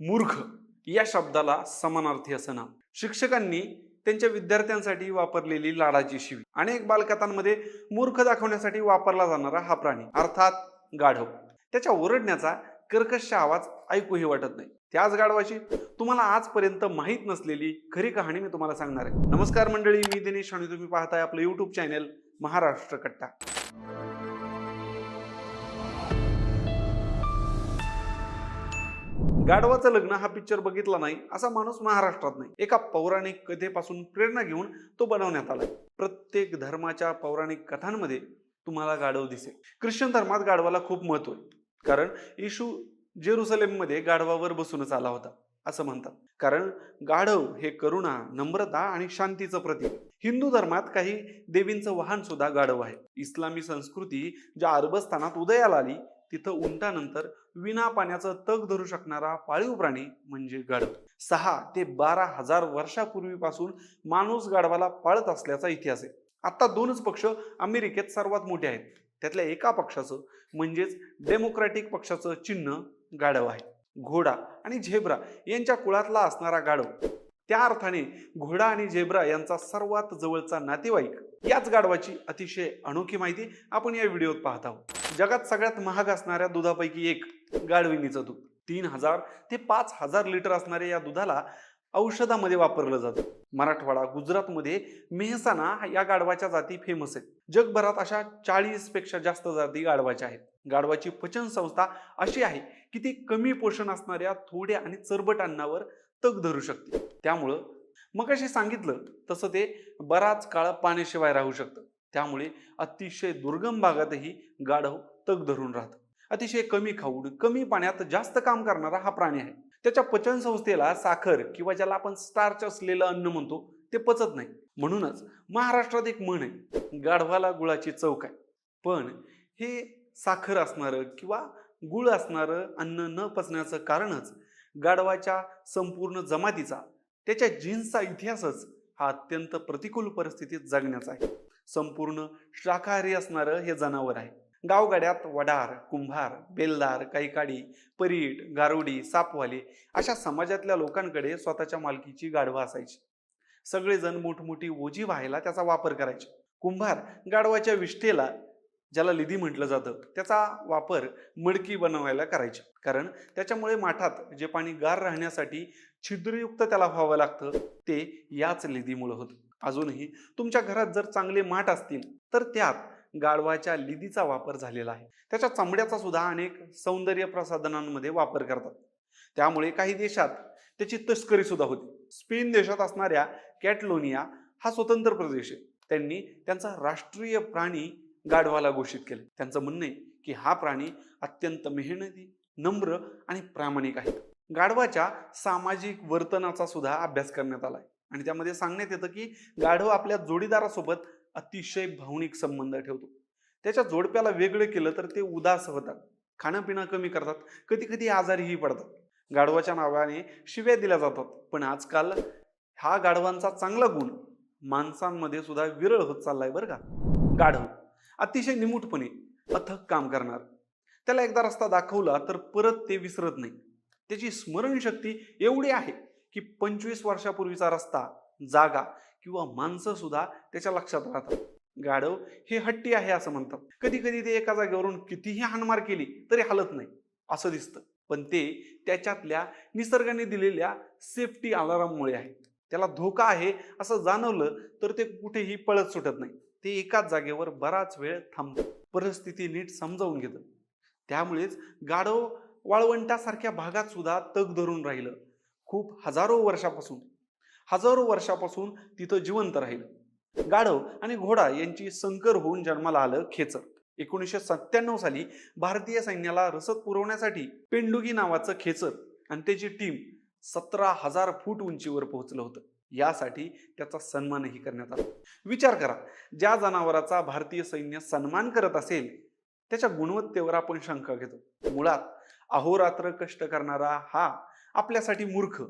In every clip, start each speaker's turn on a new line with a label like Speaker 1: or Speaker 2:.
Speaker 1: मूर्ख या शब्दाला समानार्थी असं नाव. शिक्षकांनी त्यांच्या विद्यार्थ्यांसाठी वापरलेली लाडाची शिवी अनेक बालकथांमध्ये मूर्ख दाखवण्यासाठी वापरला जाणारा हा प्राणी अर्थात गाढव. त्याच्या ओरडण्याचा कर्कश आवाज ऐकूही वाटत नाही. त्याच गाढवाची तुम्हाला आजपर्यंत माहीत नसलेली खरी कहाणी मी तुम्हाला सांगणार आहे. नमस्कार मंडळी मी दिनेश आणि तुम्ही पाहताय आपलं युट्यूब चॅनेल महाराष्ट्र कट्टा. गाढवाचं लग्न हा पिक्चर बघितला नाही असा माणूस महाराष्ट्रात नाही. एका पौराणिक कथेपासून प्रेरणा घेऊन तो बनवण्यात आला प्रत्येक धर्माच्या पौराणिक कथांमध्ये तुम्हाला गाढव दिसेल. ख्रिश्चन धर्मात गाढवाला खूप महत्त्व आहे. कारण येशू जेरुसलेममध्ये गाढवावर बसूनच आला होता असं म्हणतात. कारण गाढव हे करुणा नम्रता आणि शांतीचं प्रतीक हिंदू धर्मात काही देवींचं वाहन सुद्धा गाढव आहे. इस्लामी संस्कृती ज्या अरबस्थानात उदयाला आली तिथं उंटानंतर विना पाण्याचं तग धरू शकणारा पाळीव प्राणी म्हणजे गाढव सहा ते बारा हजार वर्षापूर्वीपासून माणूस गाढवाला पाळत असल्याचा इतिहास आहे. आता दोनच पक्ष अमेरिकेत सर्वात मोठे आहेत. त्यातल्या एका पक्षाचं म्हणजेच डेमोक्रॅटिक पक्षाचं चिन्ह गाढव आहे. घोडा आणि झेब्रा यांच्या कुळातला असणारा गाढव त्या अर्थाने घोडा आणि झेब्रा यांचा सर्वात जवळचा नातेवाईक. याच गाढवाची अतिशय अनोखी माहिती आपण या व्हिडिओत पाहत आहोत. जगात सगळ्यात महाग असणाऱ्या दुधापैकी एक गाढविणीचं दूध. तीन हजार ते पाच हजार लिटर असणाऱ्या या दुधाला औषधामध्ये वापरलं जातं. मराठवाडा गुजरातमध्ये मेहसाणा या गाढवाच्या जाती फेमस आहेत. जगभरात अशा चाळीसपेक्षा जास्त जाती गाढवाच्या आहेत. गाढवाची पचन संस्था अशी आहे की ती कमी पोषण असणाऱ्या थोड्या आणि चरबट अन्नावर तग धरू शकते. त्यामुळं मग असे सांगितलं तसं ते बराच काळ पाण्याशिवाय राहू शकतं. त्यामुळे अतिशय दुर्गम भागातही गाढव तग धरून राहतं. अतिशय कमी खाऊड कमी पाण्यात जास्त काम करणारा हा प्राणी आहे. त्याच्या पचन संस्थेला साखर किंवा ज्याला आपण स्टार्च असलेलं अन्न म्हणतो ते पचत नाही. म्हणूनच महाराष्ट्रात एक म्हण आहे गाढवाला गुळाची चौक आहे पण हे साखर असणारं किंवा गुळ असणारं अन्न न पचण्याचं कारणच गाढवाच्या संपूर्ण जमातीचा त्याच्या जीन्सचा इतिहासच हा अत्यंत प्रतिकूल परिस्थितीत जगण्याचा आहे. संपूर्ण शाकाहारी असणारं हे जनावर आहे. गावगाड्यात वडार कुंभार बेलदार कैकाडी परीट गारुडी सापवाले अशा समाजातल्या लोकांकडे स्वतःच्या मालकीची गाढवा असायची. सगळेजण मोठमोठी ओझी व्हायला त्याचा वापर करायचे. कुंभार गाढवाच्या विष्ठेला ज्याला लिधी म्हटलं जातं त्याचा वापर मडकी बनवायला करायची. कारण त्याच्यामुळे माठात जे पाणी गार राहण्यासाठी छिद्रयुक्त त्याला व्हावं लागतं ते याच लिदीमुळं होतं. अजूनही तुमच्या घरात जर चांगले माठ असतील तर त्यात गाढवाच्या लिदीचा वापर झालेला आहे. त्याच्या चामड्याचा सुद्धा अनेक सौंदर्य प्रसाधनांमध्ये वापर करतात. त्यामुळे काही देशात त्याची तस्करी सुद्धा होती. स्पेन देशात असणाऱ्या कॅटलोनिया हा स्वतंत्र प्रदेश आहे. त्यांनी त्यांचा राष्ट्रीय प्राणी गाढवाला घोषित केले. त्यांचं म्हणणं आहे की हा प्राणी अत्यंत मेहनती नम्र आणि प्रामाणिक आहे. गाढवाच्या सामाजिक वर्तनाचा सुद्धा अभ्यास करण्यात आलाय. आणि त्यामध्ये सांगण्यात येतं की गाढव आपल्या जोडीदारासोबत अतिशय भावनिक संबंध ठेवतो. त्याच्या जोडप्याला वेगळं केलं तर ते उदास होतात. खाणंपिणं कमी करतात. कधी कधी आजारीही पडतात. गाढवाच्या नावाने शिव्या दिल्या जातात. पण आजकाल हा गाढवांचा चांगला गुण माणसांमध्ये सुद्धा विरळ होत चाललाय बरं का. गाढव. अतिशय निमूटपणे अथक काम करणार. त्याला एकदा रस्ता दाखवला तर परत ते विसरत नाही. त्याची स्मरणशक्ती एवढी आहे की पंचवीस वर्षापूर्वीचा रस्ता जागा किंवा माणसं सुद्धा त्याच्या लक्षात राहतात. गाढव हे हट्टी आहे असं म्हणतात. कधी कधी ते एका जागेवरून कितीही हाणमार केली तरी हलत नाही असं दिसतं. पण ते त्याच्यातल्या निसर्गाने दिलेल्या सेफ्टी अलाराममुळे आहे. त्याला धोका आहे असं जाणवलं तर ते कुठेही पळत सुटत नाही. ते एकाच जागेवर बराच वेळ थांबतं. परिस्थिती नीट समजावून घेतं. त्यामुळेच गाढव वाळवंटासारख्या भागात सुद्धा तग धरून राहिलं. खूप हजारो वर्षापासून. हजारो वर्षापासून तिथं जिवंत राहिलं. गाढव आणि घोडा यांची संकर होऊन जन्माला आलं खेचर. एकोणीसशे सत्त्याण्णव साली भारतीय सैन्याला रसद पुरवण्यासाठी पेंडुगी नावाचं खेचर आणि त्याची टीम सतरा हजार फूट उंचीवर पोहोचलं होतं. यासाठी त्याचा सन्मानही करण्यात आला. विचार करा ज्या जनावराचा भारतीय सैन्य सन्मान करत असेल त्याच्या गुणवत्तेवर आपण शंका घेतो. मुळात अहोरात्र कष्ट करणारा हा आपल्यासाठी मूर्ख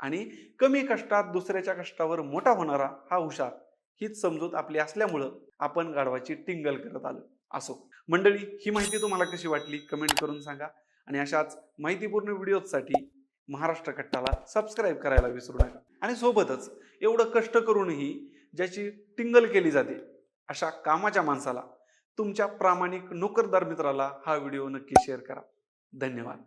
Speaker 1: आणि कमी कष्टात दुसऱ्याच्या कष्टावर मोठा होणारा हा हुशार हीच समजूत आपली असल्यामुळं आपण गाढवाची टिंगल करत आलो. असो. मंडळी ही माहिती तुम्हाला कशी वाटली? कमेंट करून सांगा आणि अशाच माहितीपूर्ण व्हिडिओजसाठी महाराष्ट्र कट्टाला सबस्क्राईब करायला विसरू नका. आणि सोबतच एवढं कष्ट करूनही ज्याची टिंगल केली जाते अशा कामाच्या माणसाला तुमच्या प्रामाणिक नोकरदार मित्राला हा व्हिडिओ नक्की शेअर करा. धन्यवाद.